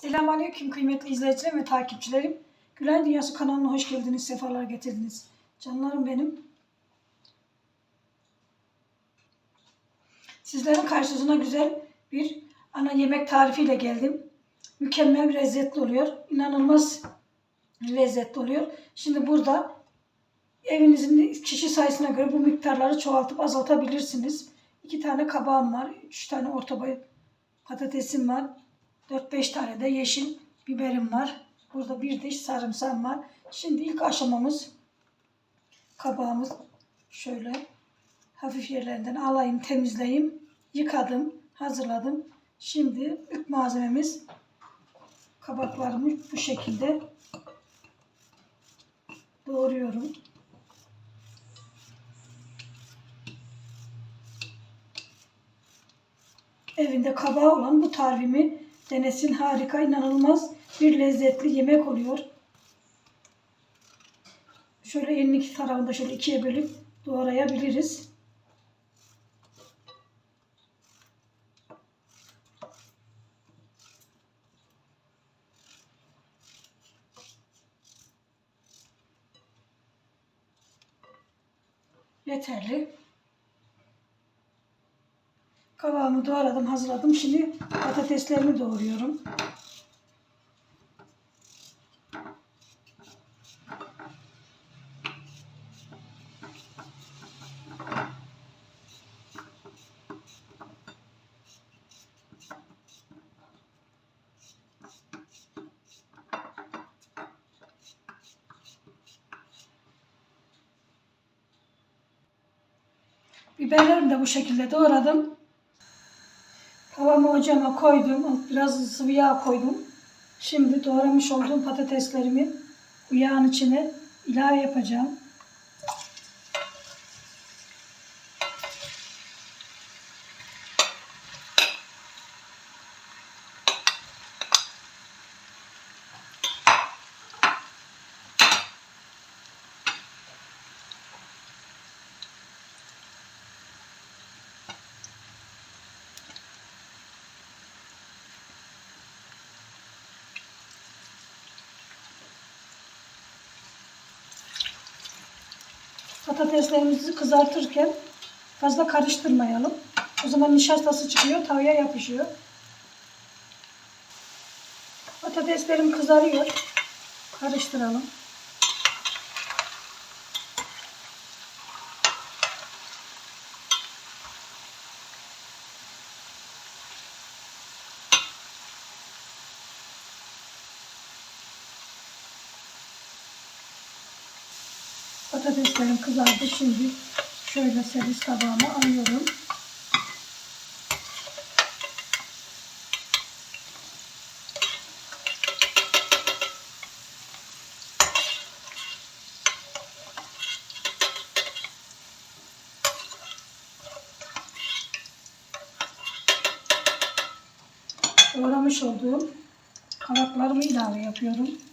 Selamünaleyküm kıymetli izleyicilerim ve takipçilerim. Gülen Dünyası kanalına hoş geldiniz, sefalar getirdiniz. Canlarım benim. Sizlerin karşısına güzel bir ana yemek tarifiyle geldim. Mükemmel lezzetli oluyor. İnanılmaz lezzetli oluyor. Şimdi burada evinizin kişi sayısına göre bu miktarları çoğaltıp azaltabilirsiniz. İki tane kabağım var. Üç tane orta boy patatesim var. 4-5 tane de yeşil biberim var. Burada bir diş sarımsağım var. Şimdi ilk aşamamız kabağımız şöyle hafif yerlerinden alayım, temizleyeyim. Yıkadım, hazırladım. Şimdi ilk malzememiz kabaklarımı bu şekilde doğruyorum. Evinde kabağı olan bu tarifimi denesin. Harika, inanılmaz bir lezzetli yemek oluyor. Şöyle elin iki tarafında şöyle ikiye bölüp doğrayabiliriz. Yeterli. Kabağımı doğradım, hazırladım. Şimdi patateslerimi doğruyorum. Biberlerimi de bu şekilde doğradım. Tavamı ocağıma koydum. Biraz sıvı yağ koydum. Şimdi doğramış olduğum patateslerimi bu yağın içine ilave yapacağım. Patateslerimizi kızartırken fazla karıştırmayalım. O zaman nişastası çıkıyor, tavaya yapışıyor. Patateslerim kızarıyor. Karıştıralım. Patateslerim kızardı. Şimdi şöyle servis tabağıma alıyorum. Doğramış olduğum kabaklarımı ilave yapıyorum.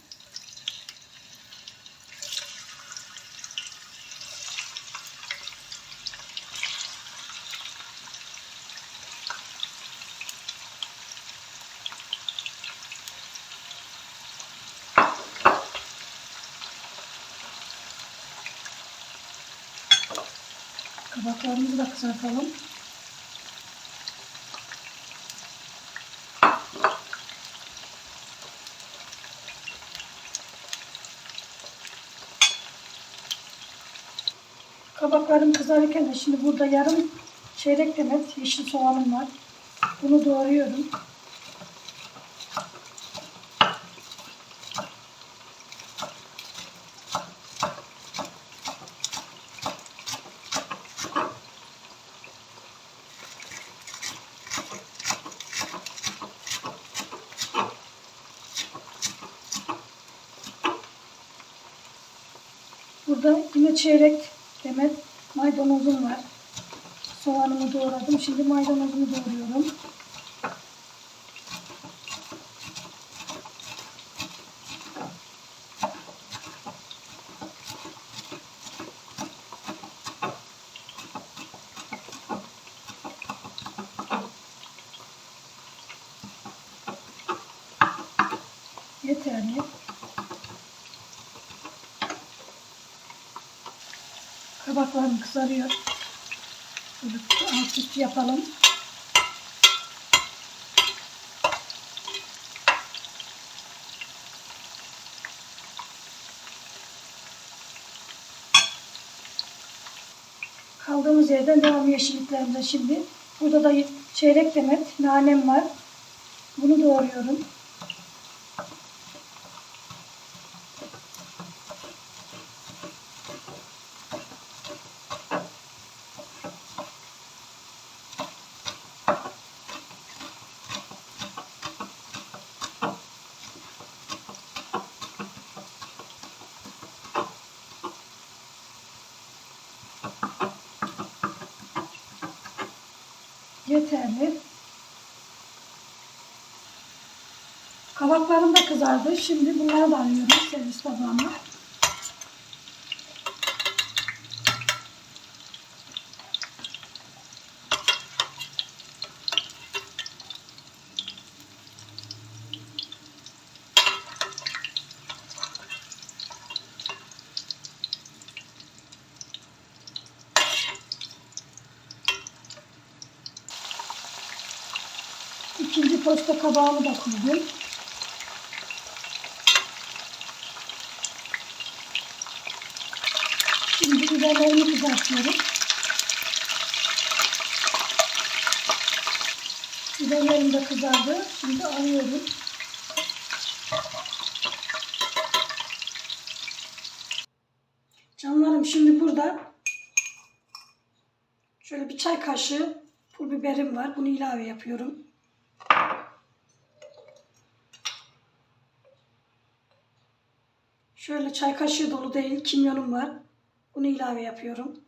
Kabaklarımızı da kızartalım. Kabaklarım kızarırken de şimdi burada yarım çeyrek demet yeşil soğanım var. Bunu doğruyorum. Burada yine çeyrek demet maydanozum var. Soğanımı doğradım. Şimdi maydanozumu doğruyorum. Yeterli. Kabaklarım kızarıyor. Böyle yapalım. Kaldığımız yerden devam yeşilliklerimize şimdi. Burada da çeyrek demet nanem var. Bunu doğruyorum. Yeterli. Kabaklarım da kızardı. Şimdi bunları da alıyorum servis tabağıma. Posta kabağımı da koydum. Şimdi biberlerimi kızartıyorum. Biberlerim de kızardı. Şimdi alıyorum. Canlarım şimdi burada şöyle bir çay kaşığı pul biberim var. Bunu ilave yapıyorum. Şöyle çay kaşığı dolu değil kimyonum var. Bunu ilave yapıyorum.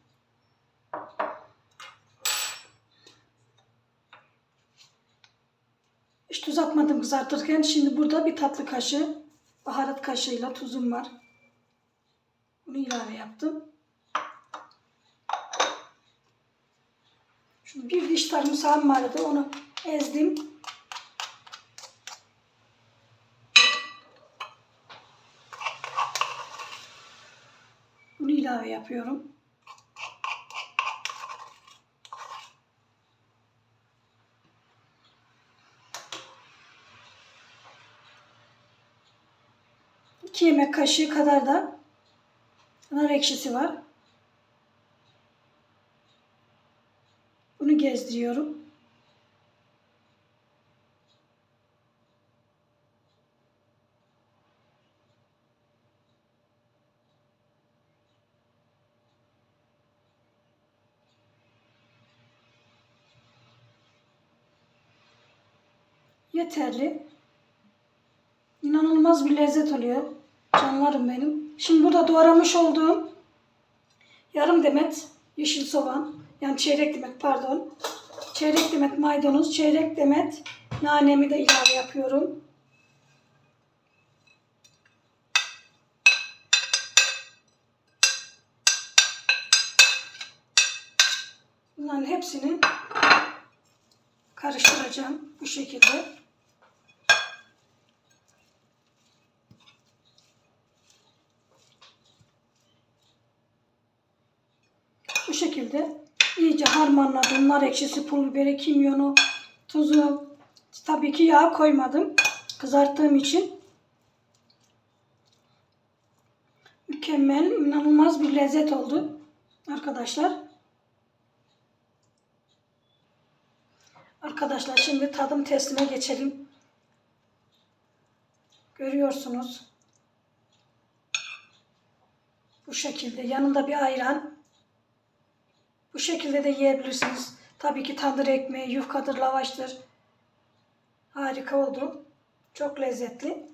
Hiç tuz atmadım kızartırken. Şimdi burada bir tatlı kaşığı baharat kaşığıyla tuzum var. Bunu ilave yaptım. Şimdi bir diş sarımsağım vardı. Onu ezdim. Bunu ilave yapıyorum. İki yemek kaşığı kadar da nar ekşisi var. Bunu gezdiriyorum. Yeterli. İnanılmaz bir lezzet oluyor. Canlarım benim. Şimdi burada doğramış olduğum yarım demet yeşil soğan, yani çeyrek demet pardon. Çeyrek demet maydanoz, çeyrek demet nanemi de ilave yapıyorum. Bunların hepsini karıştıracağım bu şekilde. Bu şekilde iyice harmanladım. Nar ekşisi, pul biberi, kimyonu, tuzu. Tabii ki yağ koymadım. Kızarttığım için. Mükemmel, inanılmaz bir lezzet oldu. Arkadaşlar. Arkadaşlar şimdi tadım testine geçelim. Görüyorsunuz. Bu şekilde. Yanında bir ayran. Bu şekilde de yiyebilirsiniz. Tabii ki tandır ekmeği, yufkadır, lavaştır. Harika oldu. Çok lezzetli.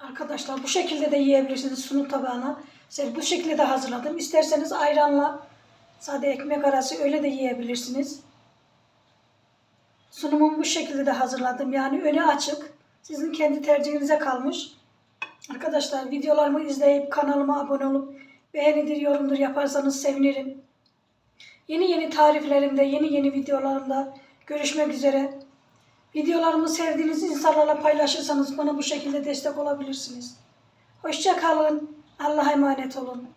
Arkadaşlar bu şekilde de yiyebilirsiniz sunum tabağına. Size bu şekilde de hazırladım. İsterseniz ayranla sade ekmek arası öyle de yiyebilirsiniz. Sunumumu bu şekilde de hazırladım. Yani öne açık. Sizin kendi tercihinize kalmış. Arkadaşlar videolarımı izleyip kanalıma abone olup beğenidir, yorumdur yaparsanız sevinirim. Yeni yeni tariflerimde, yeni yeni videolarımda görüşmek üzere. Videolarımı sevdiğiniz insanlarla paylaşırsanız bana bu şekilde destek olabilirsiniz. Hoşça kalın. Allah'a emanet olun.